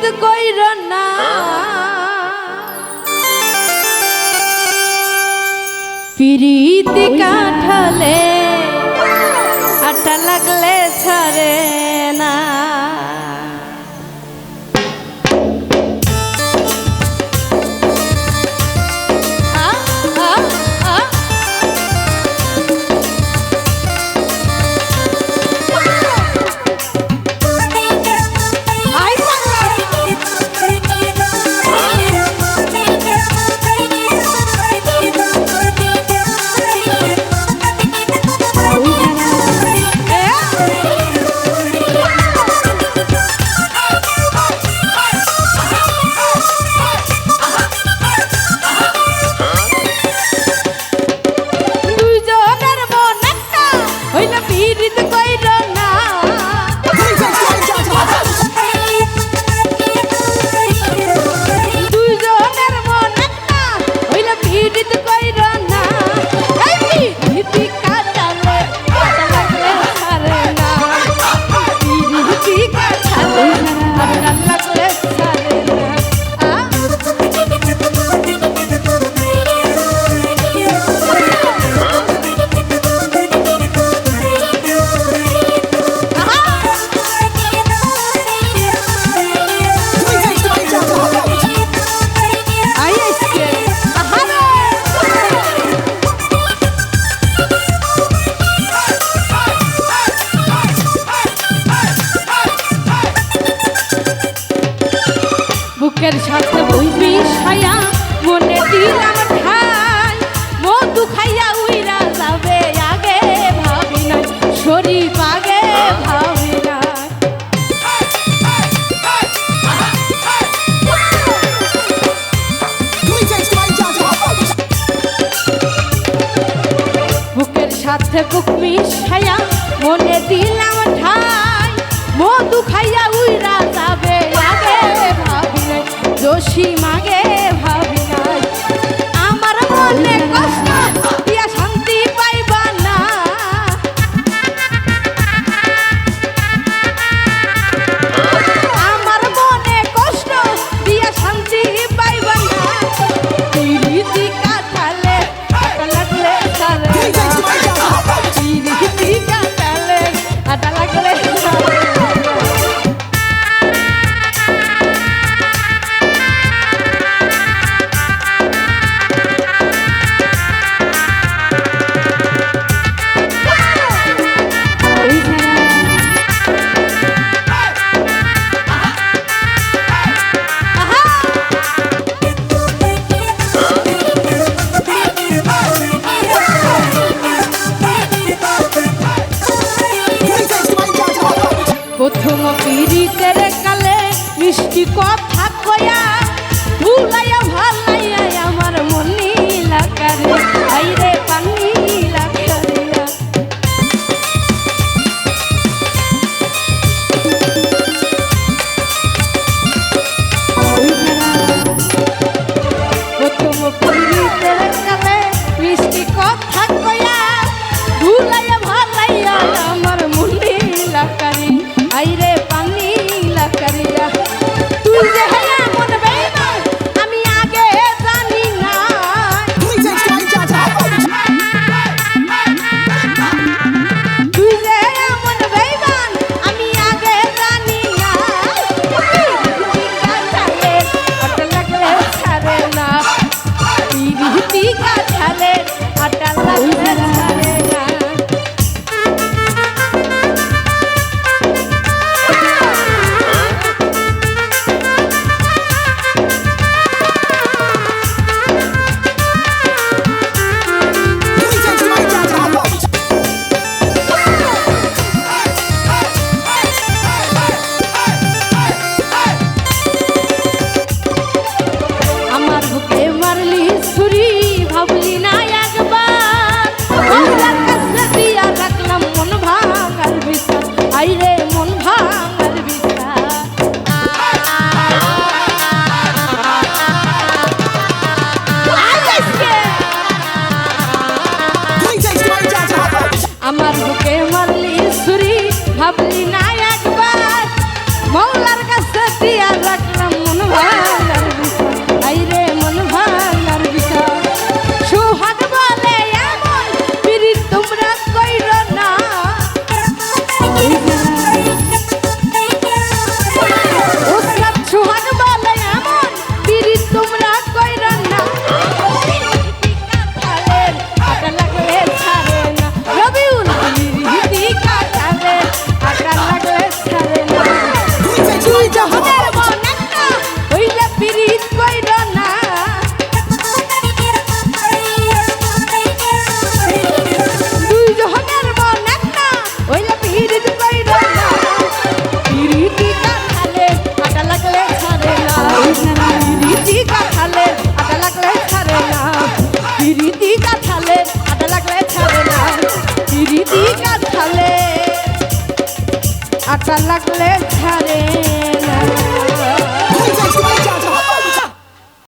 নিষেধ কইর না। পিরিতি কাঠালে আটা লাগলে ছাড়ে না। বুকের সাথে বই বিষায়া মনে দিলাম ঠাই। মধু খাইয়া উইরা যাবে আগে ভাবি না শরীর আগে ভাবি না বুকের সাথে বুক মিষ্টি কথা কয়া ভাবলি না লাগলে ছাড়ে।